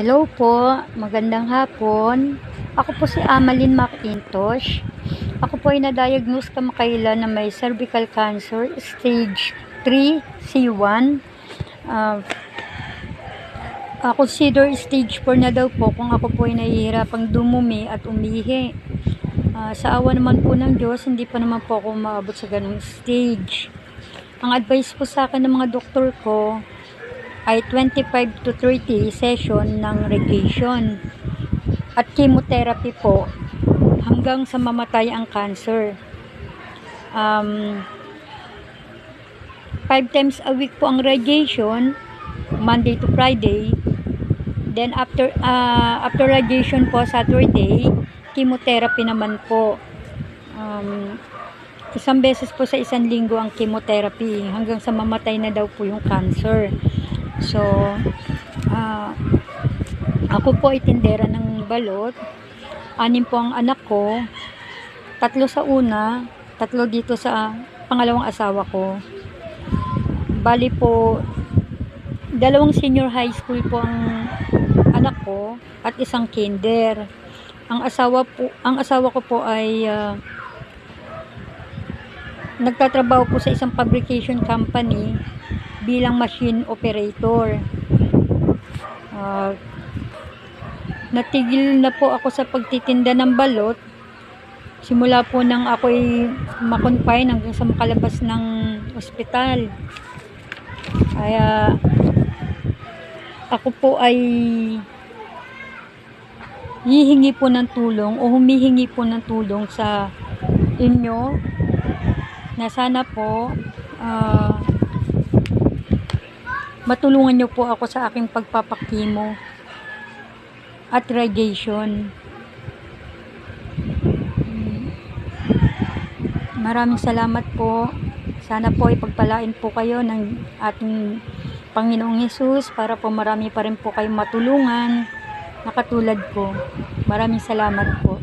Hello po, magandang hapon. Ako po si Amalin McIntosh. Ako po ay na-diagnose kamakailan na may cervical cancer, stage 3, C1. Uh, uh, consider stage 4 na daw po kung ako po ay nahihirapang dumumi at umihi. Uh, sa awa naman po ng Diyos, hindi pa naman po ako maabot sa ganung stage. Ang advice po sa akin ng mga doktor ko, ay 25 to 30 session ng radiation at chemotherapy po hanggang sa mamatay ang cancer. Um, 5 times a week po ang radiation, Monday to Friday. Then after uh, after radiation po Saturday, chemotherapy naman po. Um, isang beses po sa isang linggo ang chemotherapy hanggang sa mamatay na daw po yung cancer. So, uh, ako po ay tindera ng balot. Anim po ang anak ko. Tatlo sa una, tatlo dito sa pangalawang asawa ko. Bali po, dalawang senior high school po ang anak ko at isang kinder. Ang asawa po, ang asawa ko po ay uh, nagtatrabaho po sa isang fabrication company bilang machine operator. Uh, natigil na po ako sa pagtitinda ng balot. Simula po nang ako'y makonfine hanggang sa makalabas ng ospital. Kaya ako po ay hihingi po ng tulong o humihingi po ng tulong sa inyo na sana po uh, matulungan niyo po ako sa aking pagpapakimo at radiation. Maraming salamat po. Sana po ipagpalain po kayo ng ating Panginoong Yesus para po marami pa rin po kayong matulungan na katulad ko. Maraming salamat po.